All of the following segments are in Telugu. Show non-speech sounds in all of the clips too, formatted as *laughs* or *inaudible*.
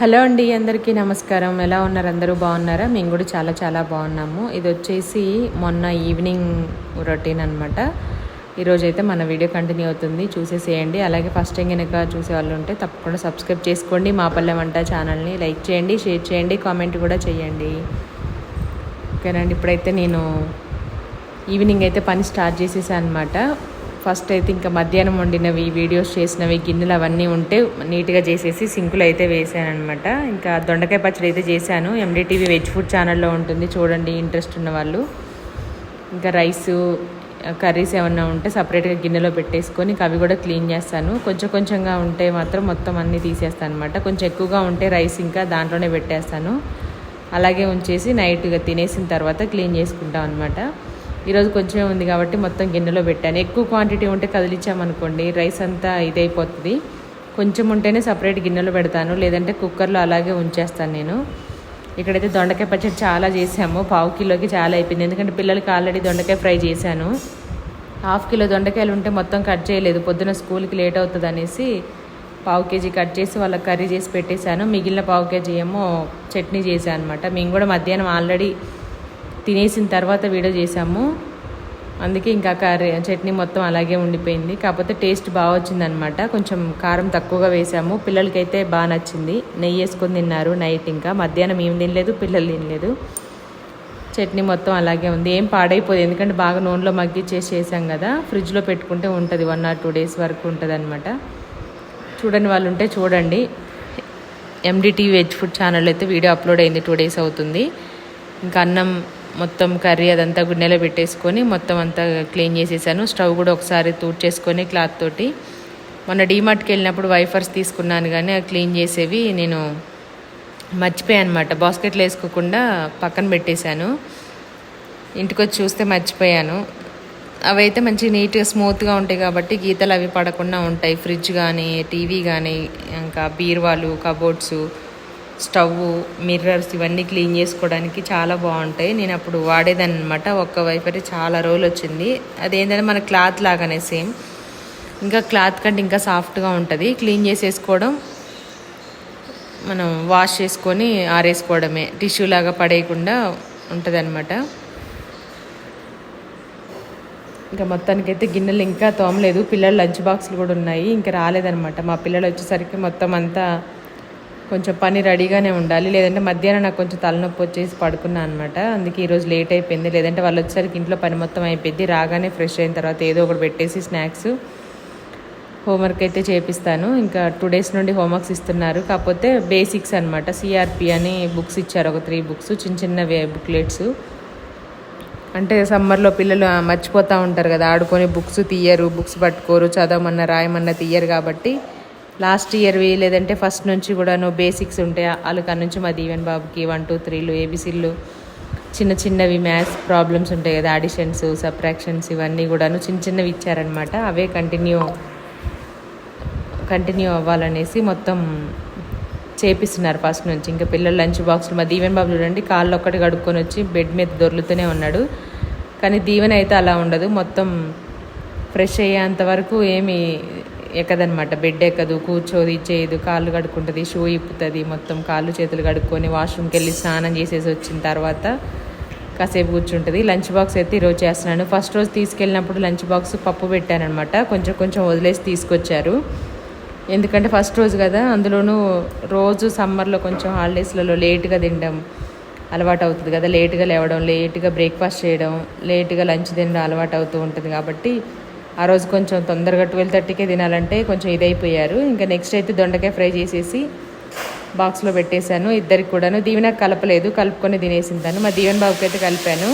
హలో అండి అందరికీ నమస్కారం. ఎలా ఉన్నారు? అందరూ బాగున్నారా? మేము కూడా చాలా చాలా బాగున్నాము. ఇది వచ్చేసి మొన్న ఈవినింగ్ రొటీన్ అనమాట ఈరోజు అయితే మన వీడియో కంటిన్యూ అవుతుంది. చూసేసేయండి. అలాగే ఫస్ట్ టైం కనుక చూసే వాళ్ళు ఉంటే తప్పకుండా సబ్స్క్రైబ్ చేసుకోండి. మా పల్లె వంట ఛానల్ని లైక్ చేయండి షేర్ చేయండి కామెంట్ కూడా చేయండి. ఓకేనండి ఇప్పుడైతే నేను ఈవినింగ్ అయితే పని స్టార్ట్ చేసేసాను అనమాట ఫస్ట్ అయితే ఇంకా మధ్యాహ్నం వండినవి వీడియోస్ చేసినవి గిన్నెలు అవన్నీ ఉంటే నీట్గా చేసేసి సింకులు అయితే వేసాను అనమాట ఇంకా దొండకాయ పచ్చడి అయితే చేశాను. ఎండిటీవీ వెజ్ ఫుడ్ ఛానల్లో ఉంటుంది. చూడండి ఇంట్రెస్ట్ ఉన్న వాళ్ళు. ఇంకా రైస్ కర్రీస్ ఏమన్నా ఉంటే సపరేట్గా గిన్నెలో పెట్టేసుకొని అవి కూడా క్లీన్ చేస్తాను. కొంచెం కొంచెంగా ఉంటే మాత్రం మొత్తం అన్నీ తీసేస్తాను అనమాట కొంచెం ఎక్కువగా ఉంటే రైస్ ఇంకా దాంట్లోనే పెట్టేస్తాను. అలాగే ఉంచేసి నైట్గా తినేసిన తర్వాత క్లీన్ చేసుకుంటాం అనమాట ఈరోజు కొంచెమే ఉంది కాబట్టి మొత్తం గిన్నెలో పెట్టాను. ఎక్కువ క్వాంటిటీ ఉంటే కదిలించామనుకోండి రైస్ అంతా ఇదైపోతుంది. కొంచెం ఉంటేనే సపరేట్ గిన్నెలో పెడతాను లేదంటే కుక్కర్లో అలాగే ఉంచేస్తాను నేను. ఇక్కడైతే దొండకాయ పచ్చడి చాలా చేసాము పావు కిలోకి చాలా అయిపోయింది. ఎందుకంటే పిల్లలకి ఆల్రెడీ దొండకాయ ఫ్రై చేశాను. హాఫ్ కిలో దొండకాయలు ఉంటే మొత్తం కట్ చేయలేదు. పొద్దున స్కూల్కి లేట్ అవుతుంది అనేసి పావు కేజీ కట్ చేసి వాళ్ళకి కర్రీ చేసి పెట్టేశాను. మిగిలిన పావు కేజీ ఏమో చట్నీ చేశాను అనమాట మేము కూడా మధ్యాహ్నం ఆల్రెడీ తినేసిన తర్వాత వీడియో చేసాము అందుకే ఇంకా కర్రీ చట్నీ మొత్తం అలాగే ఉండిపోయింది. కాకపోతే టేస్ట్ బాగా వచ్చిందనమాట. కొంచెం కారం తక్కువగా వేసాము. పిల్లలకైతే బాగా నచ్చింది. నెయ్యి వేసుకొని తిన్నారు నైట్ ఇంకా. మధ్యాహ్నం ఏం తినలేదు పిల్లలు తినలేదు. చట్నీ మొత్తం అలాగే ఉంది. ఏం పాడైపోదు. ఎందుకంటే బాగా నూనెలో మగ్గిచ్చేసి చేసాం కదా. ఫ్రిడ్జ్లో పెట్టుకుంటే ఉంటుంది. వన్ ఆర్ టూ డేస్ వరకు ఉంటుంది అనమాట చూడని వాళ్ళు ఉంటే చూడండి. ఎండిటీ వెజ్ ఫుడ్ ఛానల్ అయితే వీడియో అప్లోడ్ అయింది. టూ డేస్ అవుతుంది. ఇంకా అన్నం మొత్తం కర్రీ అదంతా గుండెలో పెట్టేసుకొని మొత్తం అంతా క్లీన్ చేసేసాను. స్టవ్ కూడా ఒకసారి తూడ్చేసుకొని క్లాత్ తోటి. మొన్న డీమార్ట్కి వెళ్ళినప్పుడు వైఫర్స్ తీసుకున్నాను కానీ అవి క్లీన్ చేసేవి నేను మర్చిపోయాను అనమాట బాస్కెట్లో వేసుకోకుండా పక్కన పెట్టేశాను. ఇంటికి వచ్చి చూస్తే మర్చిపోయాను. అవైతే మంచి నీట్గా స్మూత్గా ఉంటాయి కాబట్టి గీతలు అవి పడకుండా ఉంటాయి. ఫ్రిడ్జ్ కానీ టీవీ కానీ ఇంకా బీరువాలు కబోర్డ్స్ స్టవ్ మిర్రర్స్ ఇవన్నీ క్లీన్ చేసుకోవడానికి చాలా బాగుంటాయి. నేను అప్పుడు వాడేదాన్ని అనమాట ఒక్క వైపరి చాలా రోజులు వచ్చింది అదేంటంటే మన క్లాత్ లాగానే సేమ్. ఇంకా క్లాత్ కంటే ఇంకా సాఫ్ట్గా ఉంటుంది. క్లీన్ చేసేసుకోవడం మనం వాష్ చేసుకొని ఆరేసుకోవడమే. టిష్యూ లాగా పడేయకుండా ఉంటుంది అనమాట ఇంకా మొత్తానికైతే గిన్నెలు ఇంకా తోమలేదు. పిల్లల లంచ్ బాక్సులు కూడా ఉన్నాయి. ఇంకా రాలేదనమాట మా పిల్లలు వచ్చేసరికి మొత్తం అంతా కొంచెం పని రెడీగానే ఉండాలి. లేదంటే మధ్యాహ్నం నాకు కొంచెం తలనొప్పి వచ్చేసి పడుకున్నా అనమాట అందుకే ఈరోజు లేట్ అయిపోయింది. లేదంటే వాళ్ళు వచ్చేసరికి ఇంట్లో పని మొత్తం అయిపోయింది. రాగానే ఫ్రెష్ అయిన తర్వాత ఏదో ఒకటి పెట్టేసి స్నాక్స్ హోంవర్క్ అయితే చేపిస్తాను. ఇంకా టూ డేస్ నుండి హోంవర్క్స్ ఇస్తున్నారు. కాకపోతే బేసిక్స్ అనమాట సిఆర్పి అని బుక్స్ ఇచ్చారు. ఒక త్రీ బుక్స్ చిన్న చిన్నవి బుక్లెట్స్. అంటే సమ్మర్లో పిల్లలు మర్చిపోతూ ఉంటారు కదా. ఆడుకొని బుక్స్ తీయరు బుక్స్ పట్టుకోరు చదవమన్నా రాయమన్నా తీయరు కాబట్టి లాస్ట్ ఇయర్వి లేదంటే ఫస్ట్ నుంచి కూడాను బేసిక్స్ ఉంటాయి అలక నుంచి మా దీవెన్ బాబుకి వన్ టూ త్రీలు ఏబీసీలు చిన్న చిన్నవి మ్యాథ్స్ ప్రాబ్లమ్స్ ఉంటాయి కదా ఆడిషన్స్ సబ్ట్రాక్షన్స్ ఇవన్నీ కూడాను చిన్న చిన్నవి ఇచ్చారనమాట అవే కంటిన్యూ కంటిన్యూ అవ్వాలనేసి మొత్తం చేపిస్తున్నారు ఫస్ట్ నుంచి. ఇంకా పిల్లలు లంచ్ బాక్స్లు మా దీవెన్ బాబు చూడండి కాళ్ళు ఒక్కటి కడుక్కొని వచ్చి బెడ్ మీద దొర్లుతూనే ఉన్నాడు. కానీ దీవెన అయితే అలా ఉండదు. మొత్తం ఫ్రెష్ అయ్యేంత వరకు ఏమి ఎక్కదనమాట బెడ్ ఎక్కదు కూర్చోది చేయదు కాళ్ళు కడుక్కుంటుంది షూ ఇప్పుతుంది మొత్తం కాళ్ళు చేతులు కడుక్కొని వాష్రూమ్కి వెళ్ళి స్నానం చేసేసి వచ్చిన తర్వాత కాసేపు కూర్చుంటుంది. లంచ్ బాక్స్ అయితే ఈరోజు చేస్తున్నాను. ఫస్ట్ రోజు తీసుకెళ్ళినప్పుడు లంచ్ బాక్స్ పప్పు పెట్టానమాట కొంచెం కొంచెం వదిలేసి తీసుకొచ్చారు. ఎందుకంటే ఫస్ట్ రోజు కదా అందులోనూ రోజు సమ్మర్లో కొంచెం హాలిడేస్లలో లేట్గా తినడం అలవాటు అవుతుంది కదా. లేట్గా లేవడం లేట్గా బ్రేక్ఫాస్ట్ చేయడం లేట్గా లంచ్ తినడం అలవాటు అవుతూ ఉంటుంది కాబట్టి ఆ రోజు కొంచెం తొందరగా ట్వెల్వ్ థర్టీకే తినాలంటే కొంచెం ఇదైపోయారు. ఇంకా నెక్స్ట్ అయితే దొండకాయ ఫ్రై చేసేసి బాక్స్లో పెట్టేశాను. ఇద్దరికి కూడాను. దీవెన కలపలేదు. కలుపుకొని తినేసింటాను. మా దీవెన్ బాబుకి అయితే కలిపాను.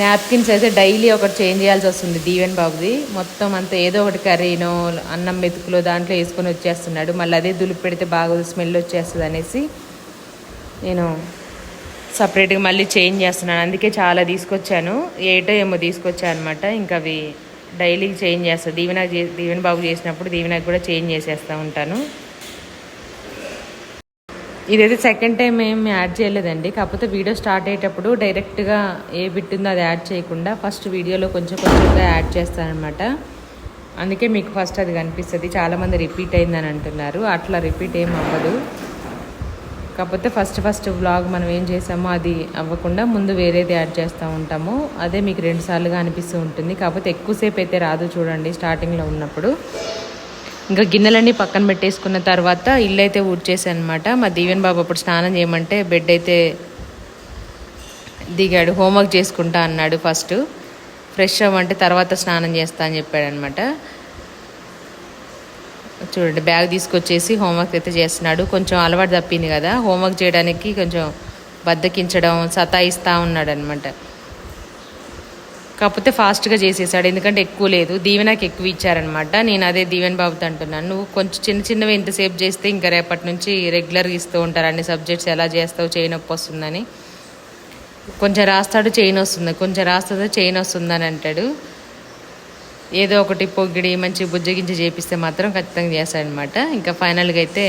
నాప్కిన్స్ అయితే డైలీ ఒకటి చేంజ్ చేయాల్సి వస్తుంది దీవెన్ బాబుది. మొత్తం అంతా ఏదో ఒకటి కర్రీనో అన్నం మెతుకులో దాంట్లో వేసుకొని వచ్చేస్తున్నాడు. మళ్ళీ అదే దులుపు పెడితే బాగా స్మెల్ వచ్చేస్తుంది అనేసి నేను సపరేట్గా మళ్ళీ చేంజ్ చేస్తున్నాను. అందుకే చాలా తీసుకొచ్చాను. ఏటో ఏమో తీసుకొచ్చాను అనమాట ఇంకా అవి డైలీ చేంజ్ చేస్తాను దీవెన దీవెన బాబు చేసినప్పుడు దీవెనకు కూడా చేంజ్ చేసేస్తూ ఉంటాను. ఇదైతే సెకండ్ టైం ఏం యాడ్ చేయలేదండి. కాకపోతే వీడియో స్టార్ట్ అయ్యేటప్పుడు డైరెక్ట్గా ఏ బిట్ ఉందో అది యాడ్ చేయకుండా ఫస్ట్ వీడియోలో కొంచెం కొంచెంగా యాడ్ చేస్తానమాట అందుకే మీకు ఫస్ట్ అది కనిపిస్తుంది. చాలామంది రిపీట్ అయిందని అంటున్నారు. అట్లా రిపీట్ ఏం అవ్వదు. కాకపోతే ఫస్ట్ ఫస్ట్ వ్లాగ్ మనం ఏం చేసామో అది అవ్వకుండా ముందు వేరేది యాడ్ చేస్తూ ఉంటాము. అదే మీకు రెండుసార్లుగా అనిపిస్తూ ఉంటుంది. కాకపోతే ఎక్కువసేపు అయితే రాదు చూడండి స్టార్టింగ్లో ఉన్నప్పుడు. ఇంకా గిన్నెలన్నీ పక్కన పెట్టేసుకున్న తర్వాత ఇల్లు అయితే ఊడ్చేసాను అనమాట మా దీవెన్ బాబు అప్పుడు స్నానం చేయమంటే బెడ్ అయితే దిగాడు. హోంవర్క్ చేసుకుంటా అన్నాడు ఫస్ట్ ఫ్రెష్ అవ్వంటే తర్వాత స్నానం చేస్తా అని చెప్పాడనమాట చూడండి బ్యాగ్ తీసుకొచ్చేసి హోంవర్క్ అయితే చేస్తున్నాడు. కొంచెం అలవాటు తప్పింది కదా హోంవర్క్ చేయడానికి కొంచెం బద్దకించడం సతాయిస్తూ ఉన్నాడు అనమాట కాకపోతే ఫాస్ట్గా చేసేసాడు ఎందుకంటే ఎక్కువ లేదు. దీవెనకి ఎక్కువ ఇచ్చారనమాట నేను అదే దీవెన్ బాబుతో అంటున్నాను. నువ్వు కొంచెం చిన్న చిన్నవి ఎంతసేపు చేస్తే ఇంకా రేపటి నుంచి రెగ్యులర్గా ఇస్తూ ఉంటారు. అన్ని సబ్జెక్ట్స్ ఎలా చేస్తావు చేయనొప్పి వస్తుందని. కొంచెం రాస్తాడు చైన్ వస్తుంది కొంచెం రాస్తుందో చైన్ వస్తుందని అంటాడు. ఏదో ఒకటి పొగిడి మంచి బుజ్జగించి చేపిస్తే మాత్రం ఖచ్చితంగా చేస్తాడనమాట ఇంకా ఫైనల్గా అయితే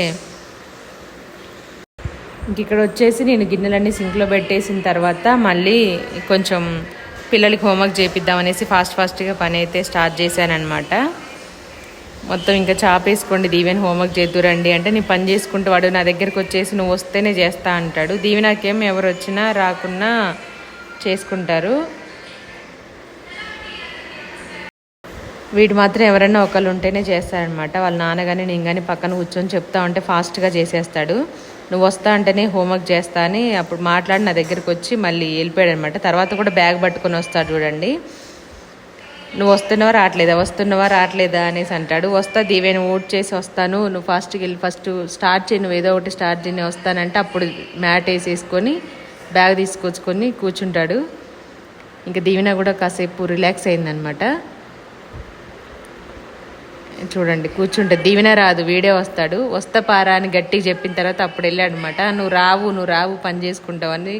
ఇంక ఇక్కడ వచ్చేసి నేను గిన్నెలన్నీ సింక్లో పెట్టేసిన తర్వాత మళ్ళీ కొంచెం పిల్లలకి హోంవర్క్ చేపిద్దామనేసి ఫాస్ట్ ఫాస్ట్గా పని అయితే స్టార్ట్ చేశానమాట మొత్తం ఇంకా చాపేసుకోండి దీవెన్ హోంవర్క్ చేద్దురండి అంటే నేను పని చేసుకుంటూ వాడు నా దగ్గరికి వచ్చేసి నువ్వు వస్తేనే చేస్తా అంటాడు. దీవెనాకేం ఎవరు వచ్చినా రాకున్నా చేసుకుంటారు. వీడు మాత్రం ఎవరైనా ఒకళ్ళు ఉంటేనే చేస్తాడనమాట. వాళ్ళ నాన్న కానీ నేను కానీ పక్కన కూర్చొని చెప్తా ఉంటే ఫాస్ట్గా చేసేస్తాడు. నువ్వు వస్తా అంటేనే హోంవర్క్ చేస్తా అని అప్పుడు మాట్లాడి నా దగ్గరికి వచ్చి మళ్ళీ వెళ్ళిపోయాడు అనమాట తర్వాత కూడా బ్యాగ్ పట్టుకొని వస్తాడు చూడండి. నువ్వు వస్తున్నావా రావట్లేదా? వస్తున్నావా రావట్లేదా? అనేసి అంటాడు. వస్తా దీవెని ఓట్ చేసి వస్తాను. నువ్వు ఫాస్ట్కి వెళ్ళి ఫస్ట్ స్టార్ట్ చేయి. నువ్వు ఏదో ఒకటి స్టార్ట్ చేయని వస్తానంటే అప్పుడు మ్యాట్ వేసేసుకొని బ్యాగ్ తీసుకొచ్చుకొని కూర్చుంటాడు. ఇంకా దీవెన కూడా కాసేపు రిలాక్స్ అయిందనమాట. చూడండి కూర్చుంటే దీవెన రాదు వీడే వస్తాడు. వస్తా పారా అని గట్టిగా చెప్పిన తర్వాత అప్పుడు వెళ్ళాడు అనమాట నువ్వు రావు నువ్వు రావు పని చేసుకుంటావు అని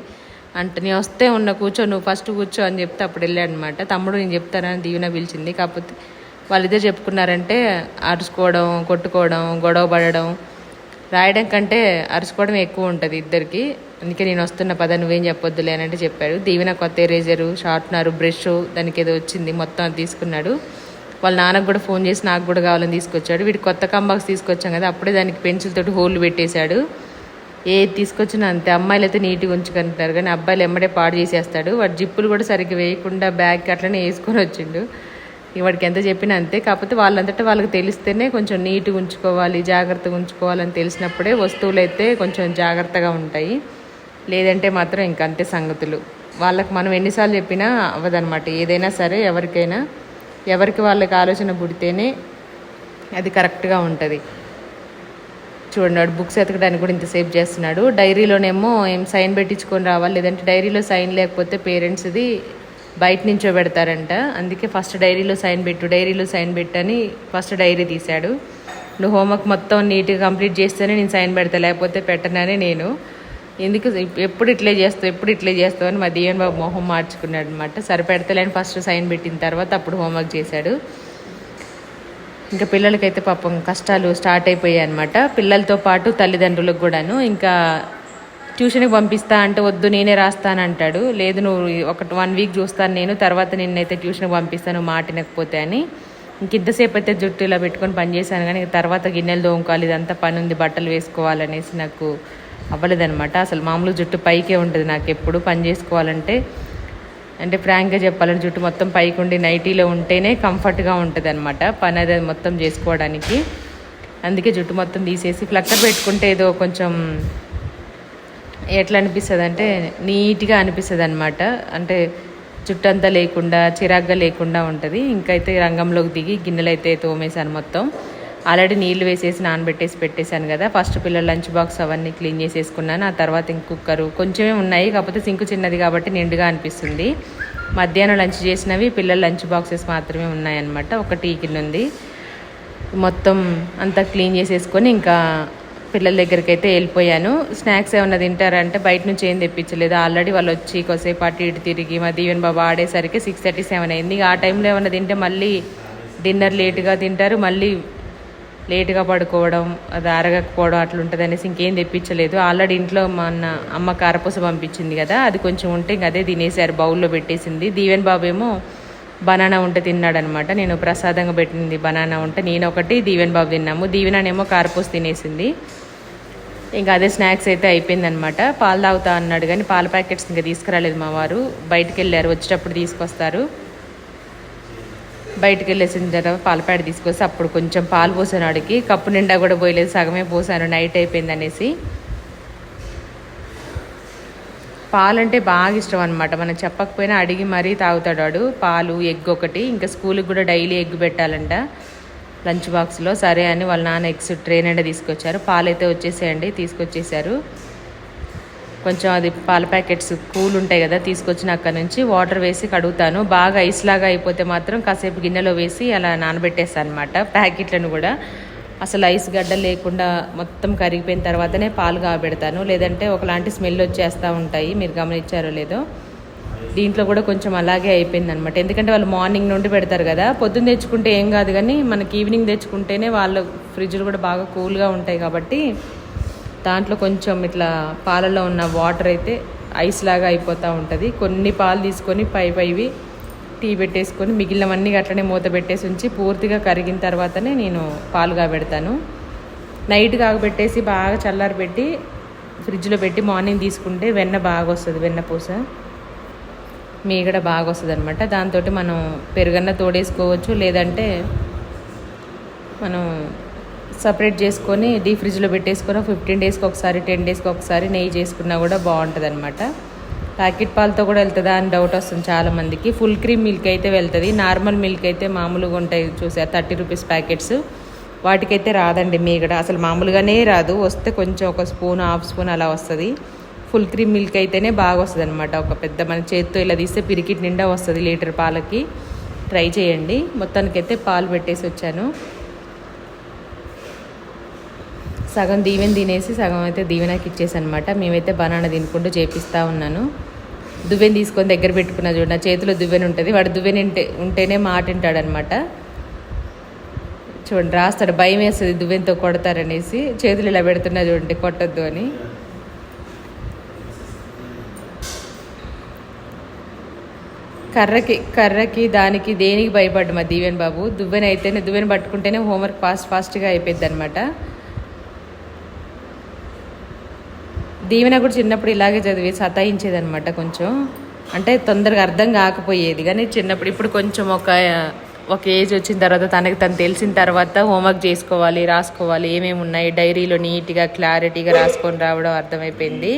అంటే. నేను వస్తే ఉన్న కూర్చో నువ్వు ఫస్ట్ కూర్చో అని చెప్తే అప్పుడు వెళ్ళాడు అనమాట తమ్ముడు నేను చెప్తానని దీవెన పిలిచింది. కాకపోతే వాళ్ళిద్దరు చెప్పుకున్నారంటే అరుచుకోవడం కొట్టుకోవడం గొడవ పడడం రాయడం కంటే అరుచుకోవడం ఎక్కువ ఉంటుంది ఇద్దరికి. అందుకే నేను వస్తున్న పద నువ్వేం చెప్పొద్దులే అని అంటే చెప్పాడు. దీవెన కొత్త ఎరేజరు షార్ప్నర్ బ్రష్ దానికి ఏదో వచ్చింది మొత్తం అది తీసుకున్నాడు. వాళ్ళ నాన్నకు కూడా ఫోన్ చేసి నాకు కూడా కావాలని తీసుకొచ్చాడు. వీడు కొత్త కంబాక్స్ తీసుకొచ్చాం కదా అప్పుడే దానికి పెన్సిల్తో తోటి హోల్ పెట్టేశాడు. ఏది తీసుకొచ్చినా అంతే. అమ్మాయిలు అయితే నీట్గా ఉంచుకుంటున్నారు కానీ అబ్బాయిలు ఎమ్మడే పాడు చేసేస్తాడు. వాడు జిప్పులు కూడా సరిగ్గా వేయకుండా బ్యాగ్ అట్లనే వేసుకొని వచ్చిండు. వాడికి ఎంత చెప్పినా అంతే. కాకపోతే వాళ్ళంతటా వాళ్ళకి తెలిస్తేనే కొంచెం నీట్గా ఉంచుకోవాలి జాగ్రత్తగా ఉంచుకోవాలని తెలిసినప్పుడే వస్తువులు అయితే కొంచెం జాగ్రత్తగా ఉంటాయి. లేదంటే మాత్రం ఇంక అంతే సంగతులు. వాళ్ళకి మనం ఎన్నిసార్లు చెప్పినా అవ్వదనమాట ఏదైనా సరే ఎవరికైనా ఎవరికి వాళ్ళకి ఆలోచన పుడితేనే అది కరెక్ట్గా ఉంటుంది. చూడండి బుక్స్ ఎతకడానికి కూడా ఇంతసేపు చేస్తున్నాడు. డైరీలోనేమో ఏం సైన్ పెట్టించుకొని రావాలి లేదంటే డైరీలో సైన్ లేకపోతే పేరెంట్స్ది బయట నుంచో పెడతారంట. అందుకే ఫస్ట్ డైరీలో సైన్ పెట్టు డైరీలో సైన్ పెట్టని ఫస్ట్ డైరీ తీశాడు. నువ్వు హోంవర్క్ మొత్తం నీట్గా కంప్లీట్ చేస్తేనే నేను సైన్ పెడతా లేకపోతే పెట్టనని నేను. ఎందుకు ఎప్పుడు ఇట్లే చేస్తావు ఎప్పుడు ఇట్లే చేస్తావు అని మా దీవెన్ బాబు మొహం మార్చుకున్నాడు అనమాట సరిపెడతలేని ఫస్ట్ సైన్ పెట్టిన తర్వాత అప్పుడు హోంవర్క్ చేశాడు. ఇంకా పిల్లలకైతే పాపం కష్టాలు స్టార్ట్ అయిపోయాయి అనమాట పిల్లలతో పాటు తల్లిదండ్రులకు కూడాను. ఇంకా ట్యూషన్కి పంపిస్తా అంటే వద్దు నేనే రాస్తానంటాడు. లేదు నువ్వు ఒక వన్ వీక్ చూస్తాను నేను తర్వాత నిన్నైతే ట్యూషన్కి పంపిస్తాను మాట వినకపోతే అని. ఇంక ఇంతసేపు అయితే జుట్టు ఇలా పెట్టుకొని పని చేశాను. కానీ తర్వాత గిన్నెలు దోముకోవాలి ఇదంతా పని ఉంది బట్టలు వేసుకోవాలనేసి నాకు అవ్వలేదనమాట అసలు మామూలు జుట్టు పైకే ఉంటుంది నాకు ఎప్పుడు పని చేసుకోవాలంటే. అంటే ఫ్రాంక్గా చెప్పాలంటే జుట్టు మొత్తం పైకి ఉండి నైటీలో ఉంటేనే కంఫర్ట్గా ఉంటుంది అనమాట పని అది మొత్తం చేసుకోవడానికి. అందుకే జుట్టు మొత్తం తీసేసి ఫ్లక్కర్ పెట్టుకుంటే ఏదో కొంచెం ఎట్లా అనిపిస్తుంది అంటే నీట్గా అనిపిస్తుంది అనమాట అంటే జుట్టు అంతా లేకుండా చిరాగ్గా లేకుండా ఉంటుంది. ఇంకైతే రంగంలోకి దిగి గిన్నెలు అయితే తోమేశాను మొత్తం. ఆల్రెడీ నీళ్ళు వేసేసి నానబెట్టేసి పెట్టేశాను కదా. ఫస్ట్ పిల్లల లంచ్ బాక్స్ అవన్నీ క్లీన్ చేసేసుకున్నాను. ఆ తర్వాత ఇంక కుక్కరు కొంచెమే ఉన్నాయి. కాకపోతే సింకు చిన్నది కాబట్టి నిండుగా అనిపిస్తుంది. మధ్యాహ్నం లంచ్ చేసినవి పిల్లల లంచ్ బాక్సెస్ మాత్రమే ఉన్నాయన్నమాట. ఒక టీ ఉంది. మొత్తం అంతా క్లీన్ చేసేసుకొని ఇంకా పిల్లల దగ్గరికి అయితే వెళ్ళిపోయాను. స్నాక్స్ ఏమన్నా తింటారంటే బయట నుంచి ఏం తెప్పించలేదు. ఆల్రెడీ వాళ్ళు వచ్చి కొసేపు అటు ఇటు తిరిగి మా దీవెన్ బాబు ఆడేసరికి సిక్స్ థర్టీ సెవెన్ అయింది. ఆ టైంలో ఏమన్నా తింటే మళ్ళీ డిన్నర్ లేట్గా తింటారు. మళ్ళీ లేట్గా పడుకోవడం అది అరగకపోవడం అట్లా ఉంటుంది అనేసి ఇంకేం తెప్పించలేదు. ఆల్రెడీ ఇంట్లో మా అన్న అమ్మ కారపూస పంపించింది కదా అది కొంచెం ఉంటే ఇంక అదే తినేసారు బౌల్లో పెట్టేసింది. దీవెన్ బాబు ఏమో బనానా ఉంటే తిన్నాడనమాట. నేను ప్రసాదంగా పెట్టింది బనానా ఉంటే నేను ఒకటి దీవెన్ బాబు తిన్నాము. దీవెననేమో కారపూస తినేసింది. ఇంకా అదే స్నాక్స్ అయితే అయిపోయిందనమాట. పాలు తాగుతా అన్నాడు కానీ పాల ప్యాకెట్స్ ఇంకా తీసుకురాలేదు మా వారు. బయటికి వెళ్ళారు వచ్చేటప్పుడు తీసుకొస్తారు. బయటకు వెళ్ళేసిన తర్వాత పాలపేడ తీసుకొస్తే అప్పుడు కొంచెం పాలు పోసాను వాడికి కప్పు నిండా కూడా పోయలేదు సగమే పోసాను నైట్ అయిపోయింది అనేసి. పాలంటే బాగా ఇష్టం అనమాట మనం చెప్పకపోయినా అడిగి మరీ తాగుతాడు వాడు పాలు ఎగ్ ఒకటి. ఇంకా స్కూల్కి కూడా డైలీ ఎగ్ పెట్టాలంట. లంచ్ బాక్స్లో. సరే అని వాళ్ళ నాన్న ఎగ్స్ ట్రైన్ అంటే తీసుకొచ్చారు. పాలు అయితే వచ్చేసేయండి తీసుకొచ్చేసారు. కొంచెం అది పాల ప్యాకెట్స్ కూల్ ఉంటాయి కదా తీసుకొచ్చిన అక్కడ నుంచి వాటర్ వేసి కడుగుతాను. బాగా ఐస్ లాగా అయిపోతే మాత్రం కాసేపు గిన్నెలో వేసి అలా నానబెట్టేస్తాను అనమాట ప్యాకెట్లను కూడా. అసలు ఐస్ గడ్డ లేకుండా మొత్తం కరిగిపోయిన తర్వాతనే పాలు కాబెడతాను. లేదంటే ఒకలాంటి స్మెల్ వచ్చేస్తూ ఉంటాయి మీరు గమనించారో లేదో. దీంట్లో కూడా కొంచెం అలాగే అయిపోయింది అనమాట ఎందుకంటే వాళ్ళు మార్నింగ్ నుండి పెడతారు కదా పొద్దున్న తెచ్చుకుంటే ఏం కాదు కానీ మనకి ఈవినింగ్ తెచ్చుకుంటేనే వాళ్ళ ఫ్రిడ్జ్లు కూడా బాగా కూల్గా ఉంటాయి కాబట్టి దాంట్లో కొంచెం ఇట్లా పాలలో ఉన్న వాటర్ అయితే ఐస్ లాగా అయిపోతూ ఉంటుంది. కొన్ని పాలు తీసుకొని పై పైవి టీ పెట్టేసుకొని మిగిలినవన్నీ అట్లనే మూత పెట్టేసి ఉంచి పూర్తిగా కరిగిన తర్వాతనే నేను పాలు పెడతాను నైట్ కాగబెట్టేసి బాగా చల్లారి పెట్టి ఫ్రిడ్జ్లో పెట్టి మార్నింగ్ తీసుకుంటే వెన్న బాగా వస్తుంది వెన్న పూస. మీగడ బాగా వస్తుంది అనమాట దాంతో మనం పెరుగన్న తోడేసుకోవచ్చు. లేదంటే మనం సపరేట్ చేసుకొని డీ ఫ్రిడ్జ్లో పెట్టేసుకొని ఫిఫ్టీన్ డేస్కి ఒకసారి టెన్ డేస్కి ఒకసారి నెయ్యి చేసుకున్నా కూడా బాగుంటుంది అనమాట ప్యాకెట్ పాలతో కూడా వెళ్తుందా అని డౌట్ వస్తుంది చాలామందికి. ఫుల్ క్రీమ్ మిల్క్ అయితే వెళ్తుంది. నార్మల్ మిల్క్ అయితే మామూలుగా ఉంటాయి చూసా థర్టీ రూపీస్ ప్యాకెట్స్. వాటికైతే రాదండి మీగడ. అసలు మామూలుగానే రాదు. వస్తే కొంచెం ఒక స్పూన్ హాఫ్ స్పూన్ అలా వస్తుంది. ఫుల్ క్రీమ్ మిల్క్ అయితేనే బాగా వస్తుంది అనమాట ఒక పెద్ద మన చేతితో ఇలా తీస్తే పిరికిట్ నిండా వస్తుంది లీటర్ పాలకి. ట్రై చేయండి. మొత్తానికైతే పాలు పెట్టేసి వచ్చాను. సగం దీవెన తినేసి సగం అయితే దీవెనకి ఇచ్చేసి అనమాట మేమైతే బనానా తినుకుంటూ చేపిస్తూ ఉన్నాను. దువ్వెని తీసుకొని దగ్గర పెట్టుకున్నా చూడండి. నా చేతిలో దువ్వెన ఉంటుంది. వాడు దువ్వెన ఉంటే ఉంటేనే మాట వింటాడనమాట చూడండి రాస్తాడు. భయం వేస్తుంది దువ్వెనతో కొడతారనేసి. చేతులు ఇలా పెడుతున్నా చూడండి కొట్టద్దు అని. కర్రకి కర్రకి దానికి దేనికి భయపడ్డు మా దీవెన్ బాబు? దువ్వెన అయితేనే దువ్వెన పట్టుకుంటేనే హోంవర్క్ ఫాస్ట్ ఫాస్ట్గా అయిపోద్ది అనమాట దీవెన కూడా చిన్నప్పుడు ఇలాగే చదివి సతాయించేది అనమాట కొంచెం. అంటే తొందరగా అర్థం కాకపోయేది. కానీ చిన్నప్పుడు ఇప్పుడు కొంచెం ఒక ఒక ఏజ్ వచ్చిన తర్వాత తనకి తను తెలిసిన తర్వాత హోంవర్క్ చేసుకోవాలి రాసుకోవాలి ఏమేమి ఉన్నాయి డైరీలో నీట్గా క్లారిటీగా రాసుకొని రావడం అర్థమైపోయింది.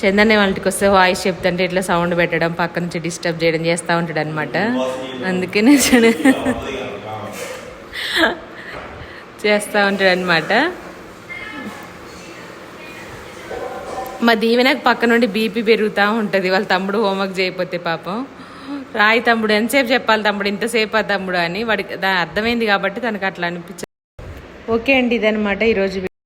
చందన్న వాళ్ళకి వస్తే వాయిస్ చెప్తుంటే ఇట్లా సౌండ్ పెట్టడం పక్క నుంచి డిస్టర్బ్ చేయడం చేస్తూ ఉంటాడు అనమాట అందుకనే *laughs* చేస్తూ ఉంటాడు అనమాట మా దీవెనకు పక్క నుండి బీపీ పెరుగుతూ ఉంటుంది. వాళ్ళ తమ్ముడు హోంవర్క్ చేయకపోతే పాపం. రాయి తమ్ముడు ఎంతసేపు చెప్పాలి తమ్ముడు? ఇంతసేపు ఆ తమ్ముడు అని వాడికి దాని అర్థమైంది కాబట్టి తనకు అట్లా అనిపించ ఓకే అండి ఇదనమాట ఈరోజు